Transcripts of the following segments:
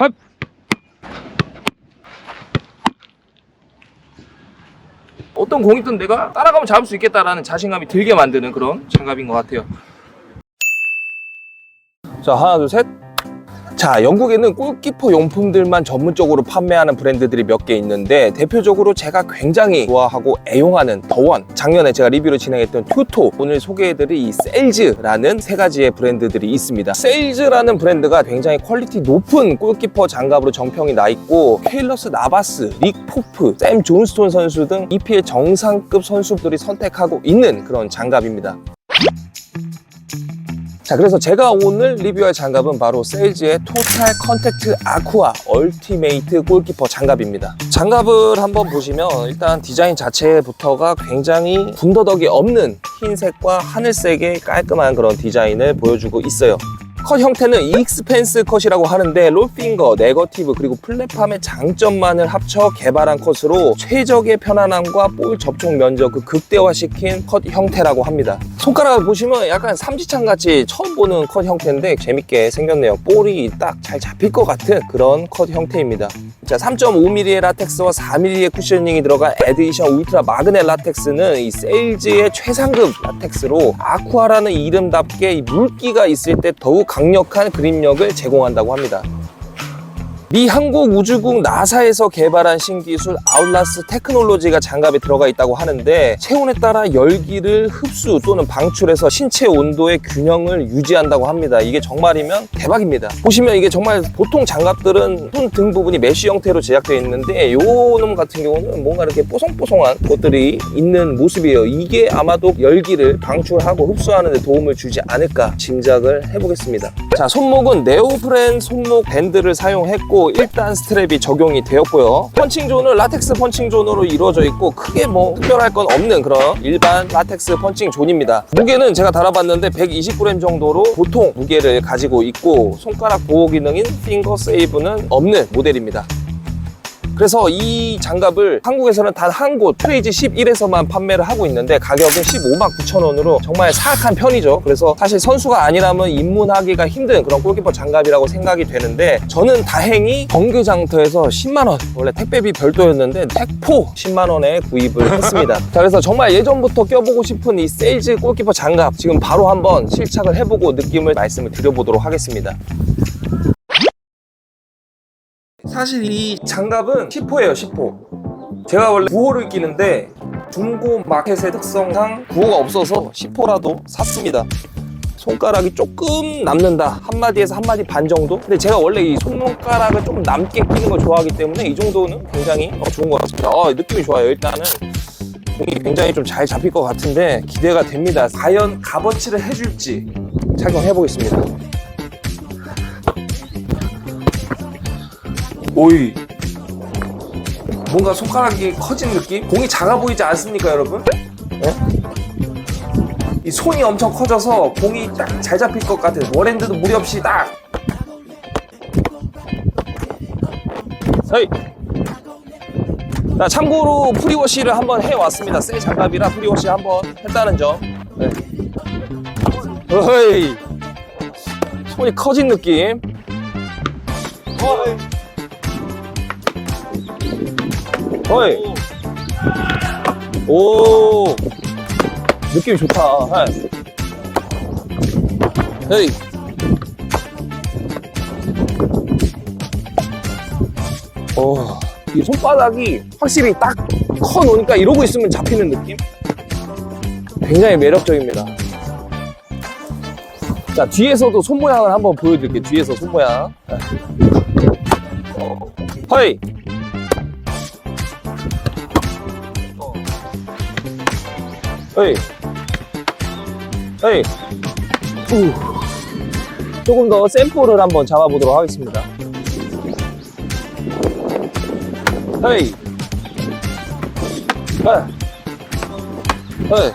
헛! 어떤 공이든 내가 따라가면 잡을 수 있겠다라는 자신감이 들게 만드는 그런 장갑인 것 같아요. 자, 하나, 둘, 셋. 자, 영국에는 골키퍼 용품들만 전문적으로 판매하는 브랜드들이 몇 개 있는데 대표적으로 제가 굉장히 좋아하고 애용하는 더원. 작년에 제가 리뷰를 진행했던 투토. 오늘 소개해드릴 이 셀즈라는 세 가지의 브랜드들이 있습니다. 셀즈라는 브랜드가 굉장히 퀄리티 높은 골키퍼 장갑으로 정평이 나 있고 케일러스 나바스, 릭 포프, 샘 존스톤 선수 등 EPL 정상급 선수들이 선택하고 있는 그런 장갑입니다 자 그래서 제가 오늘 리뷰할 장갑은 바로 세일즈의 토탈 컨택트 아쿠아 얼티메이트 골키퍼 장갑입니다. 장갑을 한번 보시면 일단 디자인 자체부터가 굉장히 군더더기 없는 흰색과 하늘색의 깔끔한 그런 디자인을 보여주고 있어요 컷 형태는 익스펜스 컷이라고 하는데 롤핑거, 네거티브 그리고 플랫팜의 장점만을 합쳐 개발한 컷으로 최적의 편안함과 볼 접촉 면적을 극대화시킨 컷 형태라고 합니다. 손가락을 보시면 약간 삼지창 같이 처음 보는 컷 형태인데 재밌게 생겼네요. 볼이 딱 잘 잡힐 것 같은 그런 컷 형태입니다. 자, 3.5mm의 라텍스와 4mm의 쿠셔닝이 들어간 에디션 울트라 마그넷 라텍스는 이 세일즈의 최상급 라텍스로 아쿠아라는 이름답게 이 물기가 있을 때 더욱 강력한 그립력을 제공한다고 합니다. 미 한국우주국 나사에서 개발한 신기술 아웃라스 테크놀로지가 장갑에 들어가 있다고 하는데 체온에 따라 열기를 흡수 또는 방출해서 신체 온도의 균형을 유지한다고 합니다. 이게 정말이면 대박입니다. 보시면 이게 정말 보통 장갑들은 손 등 부분이 메쉬 형태로 제작되어 있는데 요놈 같은 경우는 뭔가 이렇게 뽀송뽀송한 것들이 있는 모습이에요. 이게 아마도 열기를 방출하고 흡수하는 데 도움을 주지 않을까 짐작을 해보겠습니다. 자, 손목은 네오프렌 손목 밴드를 사용했고 1단 스트랩이 적용이 되었고요. 펀칭존은 라텍스 펀칭존으로 이루어져 있고 크게 뭐 특별할 건 없는 그런 일반 라텍스 펀칭존입니다. 무게는 제가 달아봤는데 120g 정도로 보통 무게를 가지고 있고 손가락 보호 기능인 핑거 세이브는 없는 모델입니다. 그래서 이 장갑을 한국에서는 단 한 곳 트레이지 11에서만 판매를 하고 있는데 가격은 15만 9천 원으로 정말 사악한 편이죠. 그래서 사실 선수가 아니라면 입문하기가 힘든 그런 골키퍼 장갑이라고 생각이 되는데 저는 다행히 정규장터에서 10만 원 원래 택배비 별도였는데 택포 10만 원에 구입을 했습니다. 자 그래서 정말 예전부터 껴보고 싶은 이 세일즈 골키퍼 장갑 지금 바로 한번 실착을 해보고 느낌을 말씀을 드려보도록 하겠습니다. 사실 이 장갑은 10호예요 10호 제가 원래 9호를 끼는데 중고 마켓의 특성상 9호가 없어서 10호라도 샀습니다. 손가락이 조금 남는다. 한마디에서 한마디 반 정도? 근데 제가 원래 이 손가락을 좀 남게 끼는 걸 좋아하기 때문에 이 정도는 굉장히 어, 좋은 것 같습니다. 어, 느낌이 좋아요. 일단은 공이 굉장히 좀 잘 잡힐 것 같은데 기대가 됩니다. 과연 값어치를 해줄지 착용해 보겠습니다 오이. 뭔가 손가락이 커진 느낌? 공이 작아 보이지 않습니까 여러분? 예? 이 손이 엄청 커져서 공이 딱 잘 잡힐 것 같은 원핸드도 무리 없이 딱. 서이 자 참고로 프리워시를 한번 해왔습니다. 새 장갑이라 프리워시 한번 했다는 점. 네. 어이. 손이 커진 느낌. 어이 어이. 오. 느낌이 좋다. 네. 헤이. 오. 이 손바닥이 확실히 딱 커 놓으니까 이러고 있으면 잡히는 느낌? 굉장히 매력적입니다. 자, 뒤에서도 손 모양을 한번 보여드릴게요. 뒤에서 손 모양. 네. 허이. 에이. 에이. 우. 조금 더 샘플을 한번 잡아보도록 하겠습니다. 에이. 에이. 에이.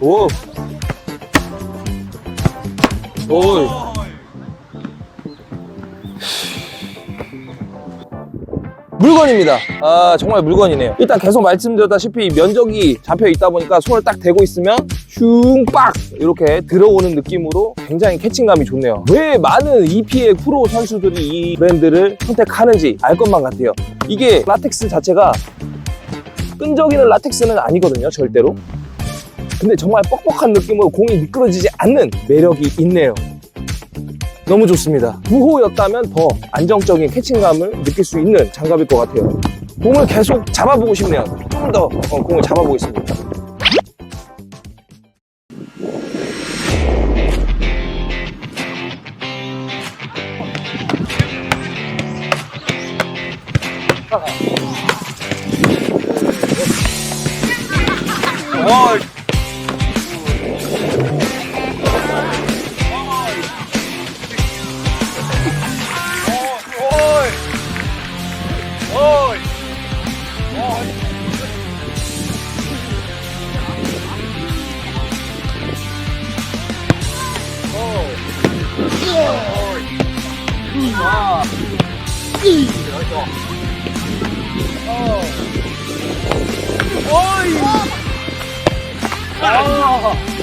오. 오 물건입니다. 아 정말 물건이네요. 일단 계속 말씀드렸다시피 면적이 잡혀 있다 보니까 손을 딱 대고 있으면 슝빡 이렇게 들어오는 느낌으로 굉장히 캐칭감이 좋네요. 왜 많은 EPA 프로 선수들이 이 브랜드를 선택하는지 알 것만 같아요. 이게 라텍스 자체가 끈적이는 라텍스는 아니거든요, 절대로. 근데 정말 뻑뻑한 느낌으로 공이 미끄러지지 않는 매력이 있네요. 너무 좋습니다. 9호였다면 더 안정적인 캐칭감을 느낄 수 있는 장갑일 것 같아요. 공을 계속 잡아보고 싶네요. 좀더 어, 공을 잡아보겠습니다. あいおい。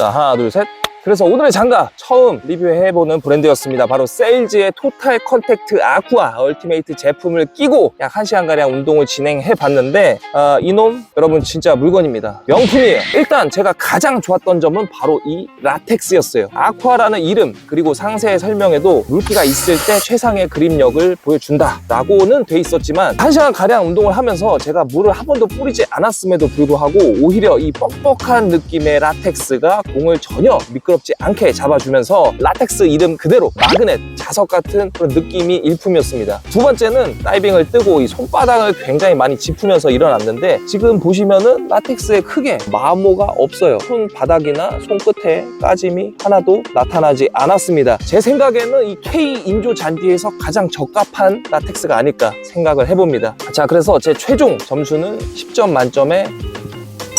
자, 하나, 둘, 셋. 그래서 오늘의 장갑 처음 리뷰해보는 브랜드였습니다. 바로 세일즈의 토탈 컨택트 아쿠아 얼티메이트 제품을 끼고 약 1시간가량 운동을 진행해봤는데 아, 이놈 여러분 진짜 물건입니다. 명품이에요. 일단 제가 가장 좋았던 점은 바로 이 라텍스였어요. 아쿠아라는 이름 그리고 상세 설명에도 물기가 있을 때 최상의 그립력을 보여준다 라고는 돼 있었지만 1시간가량 운동을 하면서 제가 물을 한 번도 뿌리지 않았음에도 불구하고 오히려 이 뻑뻑한 느낌의 라텍스가 공을 전혀 미끄럽지 않게 잡아주면서 라텍스 이름 그대로 마그넷 자석 같은 그런 느낌이 일품이었습니다. 두 번째는 다이빙을 뜨고 이 손바닥을 굉장히 많이 짚으면서 일어났는데 지금 보시면은 라텍스에 크게 마모가 없어요. 손바닥이나 손끝에 까짐이 하나도 나타나지 않았습니다. 제 생각에는 이 K 인조 잔디에서 가장 적합한 라텍스가 아닐까 생각을 해봅니다. 자, 그래서 제 최종 점수는 10점 만점에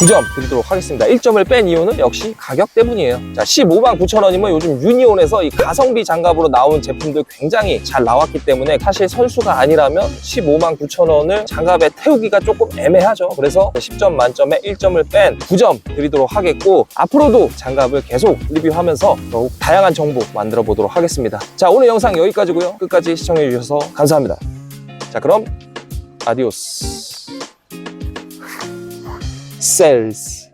9점 드리도록 하겠습니다. 1점을 뺀 이유는 역시 가격 때문이에요. 자, 15만 9천 원이면 요즘 유니온에서 이 가성비 장갑으로 나온 제품들 굉장히 잘 나왔기 때문에 사실 선수가 아니라면 15만 9천 원을 장갑에 태우기가 조금 애매하죠. 그래서 10점 만점에 1점을 뺀 9점 드리도록 하겠고 앞으로도 장갑을 계속 리뷰하면서 더욱 다양한 정보 만들어 보도록 하겠습니다. 자, 오늘 영상 여기까지고요. 끝까지 시청해 주셔서 감사합니다. 자, 그럼 아디오스. Cells.